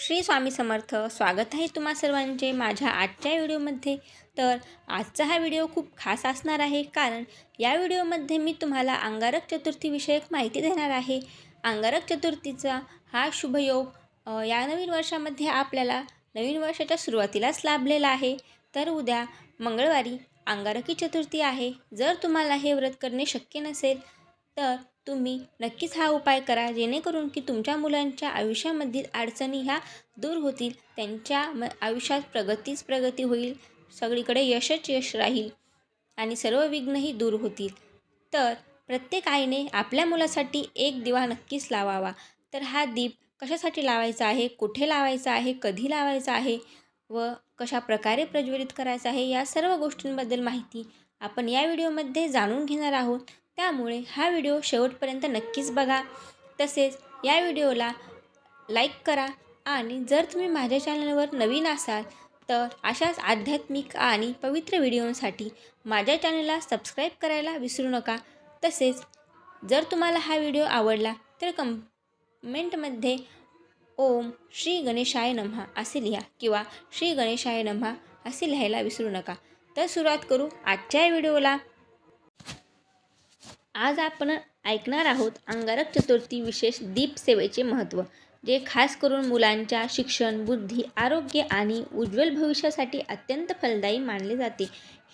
श्री स्वामी समर्थ. स्वागत आहे तुम्हा सर्वांचे माझ्या आजच्या व्हिडिओमध्ये. तर आजचा हा व्हिडिओ खूप खास असणार आहे कारण या व्हिडिओमध्ये मी तुम्हाला अंगारक चतुर्थीविषयक माहिती देणार आहे. अंगारक चतुर्थीचा हा शुभयोग या नवीन वर्षामध्ये आपल्याला नवीन वर्षाच्या सुरुवातीलाच लाभलेला आहे. तर उद्या मंगळवारी अंगारकी चतुर्थी आहे. जर तुम्हाला हे व्रत करणे शक्य नसेल तर तुम्ही नक्कीच हा उपाय करा जेणेकरून की तुमच्या मुलांच्या आयुष्यामधील अडचणी ह्या दूर होतील त्यांच्या म आयुष्यात प्रगतीच प्रगती होईल सगळीकडे यशच यश राहील आणि सर्व विघ्नही दूर होतील. तर प्रत्येक आईने आपल्या मुलासाठी एक दिवा नक्कीच लावावा. तर हा दीप कशासाठी लावायचा आहे कुठे लावायचा आहे कधी लावायचा आहे व कशा प्रकारे प्रज्वलित करायचा आहे या सर्व गोष्टींबद्दल माहिती आपण या व्हिडिओमध्ये जाणून घेणार आहोत. त्यामुळे हा व्हिडिओ शेवटपर्यंत नक्कीच बघा. तसेच या व्हिडिओला लाईक करा आणि जर तुम्ही माझ्या चॅनलवर नवीन असाल तर अशाच आध्यात्मिक आणि पवित्र व्हिडिओंसाठी माझ्या चॅनलला सबस्क्राईब करायला विसरू नका. तसेच जर तुम्हाला हा व्हिडिओ आवडला तर कमेंटमध्ये ओम श्री गणेशाय नमहा असे लिहा किंवा श्री गणेशाय नमहा असे लिहायला विसरू नका. तर सुरुवात करू आजच्या व्हिडिओला. आज आपण ऐकणार आहोत अंगारक चतुर्थी विशेष दीप सेवेचे महत्त्व जे खास करून मुलांच्या शिक्षण बुद्धी आरोग्य आणि उज्ज्वल भविष्यासाठी अत्यंत फलदायी मानले जाते.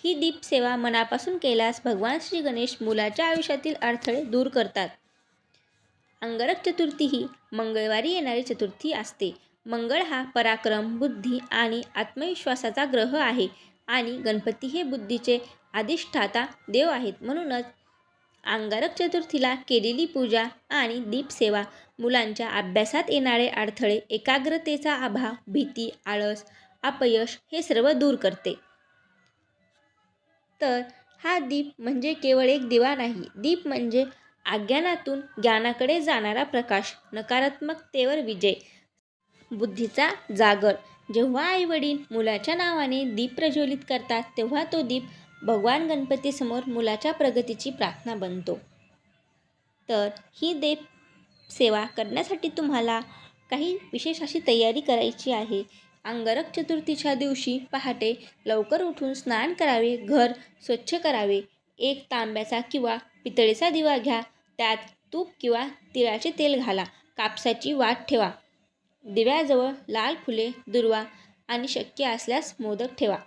ही दीप सेवा मनापासून केल्यास भगवान श्री गणेश मुलाच्या आयुष्यातील अडथळे दूर करतात. अंगारक चतुर्थी ही मंगळवारी येणारी चतुर्थी असते. मंगळ हा पराक्रम बुद्धी आणि आत्मविश्वासाचा ग्रह आहे आणि गणपती हे बुद्धीचे अधिष्ठाता देव आहेत. म्हणूनच अंगारक चतुर्थीला केलेली पूजा आणि दीपसेवा मुलांच्या अभ्यासात येणारे अडथळे एकाग्रतेचा अभाव भीती आळस अपयश हे सर्व दूर करते. तर हा दीप म्हणजे केवळ एक दिवा नाही दीप म्हणजे अज्ञानातून ज्ञानाकडे जाणारा प्रकाश नकारात्मकतेवर विजय. बुद्धीचा जागर. जेव्हा आईवडील मुलाच्या नावाने दीप प्रज्वलित करतात तेव्हा तो दीप भगवान गणपतीसमोर मुलाच्या प्रगतीची प्रार्थना बनतो. तर ही देव सेवा करण्यासाठी तुम्हाला काही विशेष अशी तयारी करायची आहे. अंगरक चतुर्थीच्या दिवशी पहाटे लवकर उठून स्नान करावे घर स्वच्छ करावे. एक तांब्याचा किंवा पितळेचा दिवा घ्या त्यात तूप किंवा तिळाचे तेल घाला कापसाची वाट ठेवा. दिव्याजवळ लाल फुले दुर्वा आणि शक्य असल्यास मोदक ठेवा.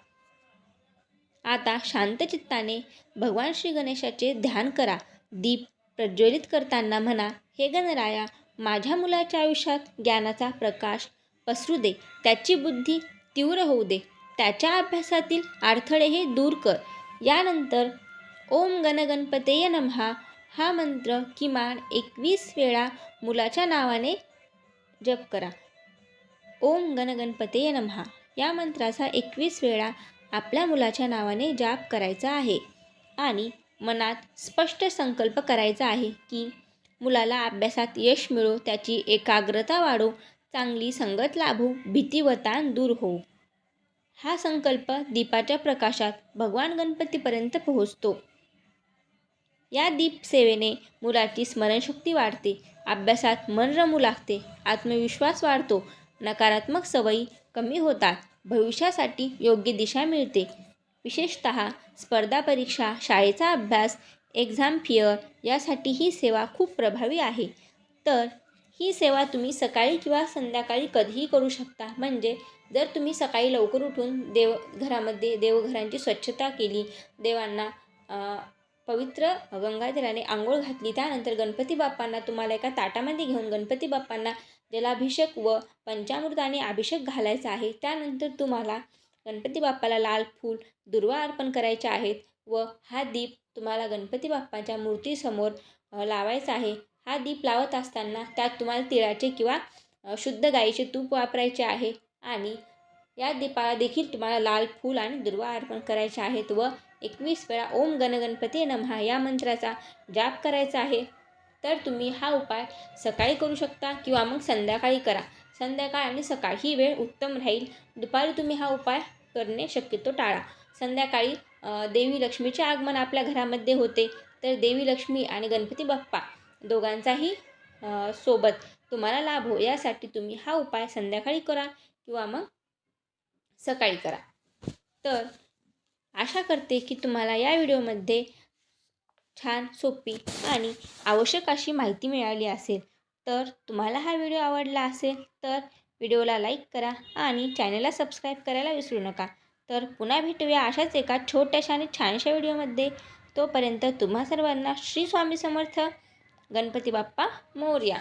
आता शांतचित्ताने भगवान श्री गणेशाचे ध्यान करा. दीप प्रज्वलित करताना म्हणा हे गणराया माझ्या मुलाच्या आयुष्यात ज्ञानाचा प्रकाश पसरू दे. त्याची बुद्धी तीव्र होऊ दे. त्याच्या अभ्यासातील अडथळे हे दूर कर. यानंतर ओम गणगणपतेय नमहा. हा मंत्र किमान एकवीस वेळा मुलाच्या नावाने जप करा. ओम गणगणपतेय नमहा. या मंत्राचा एकवीस वेळा आपल्या मुलाच्या नावाने जाप करायचा आहे आणि मनात स्पष्ट संकल्प करायचा आहे की मुलाला अभ्यासात यश मिळो त्याची एकाग्रता वाढो चांगली संगत लाभो भीती व ताण दूर होऊ हा संकल्प दीपाच्या प्रकाशात भगवान गणपतीपर्यंत पोहोचतो. या दीप सेवेने मुलाची स्मरणशक्ती वाढते अभ्यासात मन रमू लागते आत्मविश्वास वाढतो नकारात्मक सवयी कमी होतात. भविष्यासाठी योग्य दिशा मिळते. विशेषत स्पर्धा परीक्षा शाळेचा अभ्यास एक्झाम फिअर यासाठी ही सेवा खूप प्रभावी आहे. तर ही सेवा तुम्ही सकाळी किंवा संध्याकाळी कधीही करू शकता. म्हणजे जर तुम्ही सकाळी लवकर उठून देव घरामध्ये देवघरांची स्वच्छता केली देवांना पवित्र गंगाजलाने आंघोळ घातली त्यानंतर गणपती बाप्पांना तुम्हाला एका ताटामध्ये घेऊन गणपती बाप्पांना जलाभिषेक व पंचामृताने अभिषेक घालायचा आहे. त्यानंतर तुम्हाला गणपती बाप्पाला लाल फूल दुर्वा अर्पण करायचे आहेत व हा दीप तुम्हाला गणपती बाप्पाच्या मूर्तीसमोर लावायचा आहे. हा दीप लावत असताना त्यात तुम्हाला तिळाचे किंवा शुद्ध गाईचे तूप वापरायचे आहे आणि या दीपाला देखील तुम्हाला लाल फूल आणि दुर्वा अर्पण करायचे आहेत व एकवीस वेळा ओम गणगणपती नमहा या मंत्राचा जाप करायचा आहे. तर तुम्ही हा उपाय सकाळी करू शकता किंवा मग संध्याकाळी करा. संध्याकाळ आणि सकाळ ही वेळ उत्तम राहील. दुपारी तुम्ही हा उपाय करणे शक्यतो टाळा. संध्याकाळी देवी लक्ष्मीचे आगमन आपल्या घरामध्ये होते तर देवी लक्ष्मी आणि गणपती बाप्पा दोघांचाही सोबत तुम्हाला लाभ हो. यासाठी तुम्ही हा उपाय संध्याकाळी करा किंवा मग सकाळी करा. तर आशा करते की तुम्हाला या व्हिडिओमध्ये छान सोपी आणि आवश्यक अशी माहिती मिळाली असेल तर तुम्हाला हा व्हिडिओ आवडला असेल तर व्हिडिओला लाईक करा आणि चॅनलला सबस्क्राईब करायला विसरू नका. तर पुन्हा भेटूया अशाच एका छोट्याशा आणि छानशा व्हिडिओमध्ये. तोपर्यंत तुम्हा सर्वांना श्री स्वामी समर्थ गणपती बाप्पा मोर्या.